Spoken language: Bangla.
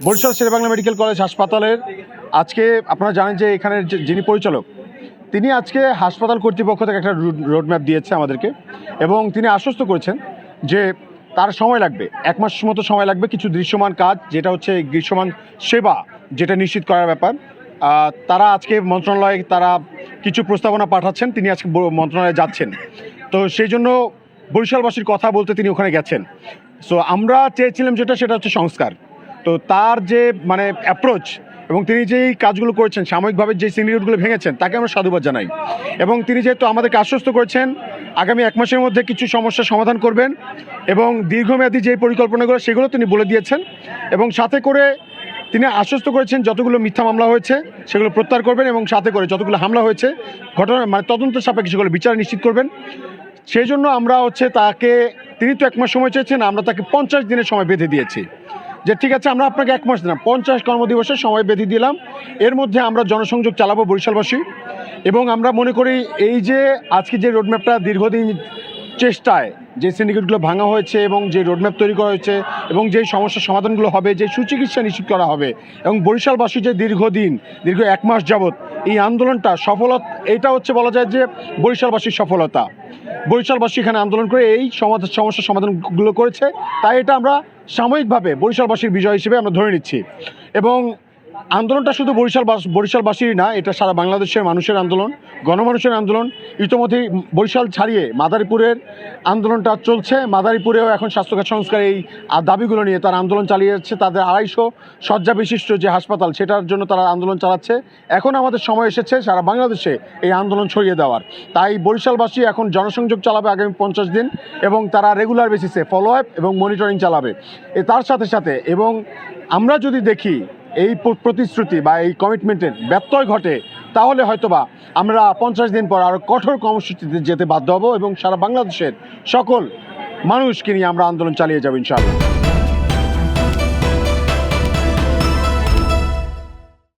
বরিশাল শেরেবাংলা মেডিকেল কলেজ হাসপাতালের আজকে আপনারা জানেন যে এখানের যিনি পরিচালক, তিনি আজকে হাসপাতাল কর্তৃপক্ষ থেকে একটা রোডম্যাপ দিয়েছে আমাদেরকে এবং তিনি আশ্বস্ত করেছেন যে তার সময় লাগবে, এক মাস মতো সময় লাগবে, কিছু দৃশ্যমান কাজ, যেটা হচ্ছে দৃশ্যমান সেবা যেটা নিশ্চিত করার ব্যাপার। তারা আজকে মন্ত্রণালয়ে তারা কিছু প্রস্তাবনা পাঠাচ্ছেন, তিনি আজকে মন্ত্রণালয়ে যাচ্ছেন। তো সেই জন্য বরিশালবাসীর কথা বলতে তিনি ওখানে গেছেন। সো আমরা চেয়েছিলাম যেটা, সেটা হচ্ছে সংস্কার। তো তার যে মানে অ্যাপ্রোচ এবং তিনি যেই কাজগুলো করেছেন, সাময়িকভাবে যে সিনিয়রগুলো ভেঙেছেন, তাকে আমরা সাধুবাদ জানাই। এবং তিনি যেহেতু আমাদেরকে আশ্বস্ত করেছেন, আগামী এক মাসের মধ্যে কিছু সমস্যার সমাধান করবেন এবং দীর্ঘমেয়াদী যে পরিকল্পনাগুলো, সেগুলো তিনি বলে দিয়েছেন এবং সাথে করে তিনি আশ্বস্ত করেছেন যতগুলো মিথ্যা মামলা হয়েছে, সেগুলো প্রত্যাহার করবেন এবং সাথে করে যতগুলো হামলা হয়েছে, ঘটনা মানে তদন্ত সাপেক্ষে সেগুলো বিচার নিশ্চিত করবেন। সেই জন্য আমরা হচ্ছে তাকে, তিনি তো এক মাস সময় চেয়েছেন, আমরা তাকে পঞ্চাশ দিনের সময় বেঁধে দিয়েছি। যে ঠিক আছে, আমরা আপনাকে এক মাস দিলাম। পঞ্চাশ কর্মদিবসের সময় বেঁধে দিলাম। এর মধ্যে আমরা জনসংযোগ চালাবো বরিশালবাসী। এবং আমরা মনে করি এই যে আজকে যে রোডম্যাপটা দীর্ঘদিন চেষ্টায়, যে সিন্ডিকেটগুলো ভাঙা হয়েছে এবং যে রোডম্যাপ তৈরি করা হয়েছে এবং যে সমস্যার সমাধানগুলো হবে, যে সুচিকিৎসা নিশ্চিত করা হবে এবং বরিশালবাসী যে দীর্ঘদিন, দীর্ঘ এক মাস যাবৎ এই আন্দোলনটা সফলত এটা হচ্ছে বলা যায় যে বরিশালবাসীর সফলতা। বরিশালবাসী এখানে আন্দোলন করে এই সমাধান সমস্যার সমাধানগুলো করেছে। তাই এটা আমরা সাময়িকভাবে বরিশালবাসীর বিজয় হিসেবে আমরা ধরে নিচ্ছি। এবং আন্দোলনটা শুধু বরিশাল বরিশালবাসীর না, এটা সারা বাংলাদেশের মানুষের আন্দোলন, গণমানুষের আন্দোলন। ইতিমধ্যেই বরিশাল ছাড়িয়ে মাদারীপুরের আন্দোলনটা চলছে। মাদারীপুরেও এখন স্বাস্থ্যখাত সংস্কার এই দাবিগুলো নিয়ে তারা আন্দোলন চালিয়ে যাচ্ছে তাদের আড়াইশো শয্যা বিশিষ্ট যে হাসপাতাল, সেটার জন্য তারা আন্দোলন চালাচ্ছে। এখন আমাদের সময় এসেছে সারা বাংলাদেশে এই আন্দোলন ছড়িয়ে দেওয়ার। তাই বরিশালবাসী এখন জনসংযোগ চালাবে আগামী পঞ্চাশ দিন এবং তারা রেগুলার বেসিসে ফলো আপ এবং মনিটরিং চালাবে। এ তার সাথে সাথে এবং আমরা যদি দেখি এই প্রতিশ্রুতি বা এই কমিটমেন্টের ব্যত্যয় ঘটে, তাহলে হয়তোবা আমরা পঞ্চাশ দিন পর আরও কঠোর কর্মসূচিতে যেতে বাধ্য হব এবং সারা বাংলাদেশের সকল মানুষকে নিয়ে আমরা আন্দোলন চালিয়ে যাব ইনশাআল্লাহ।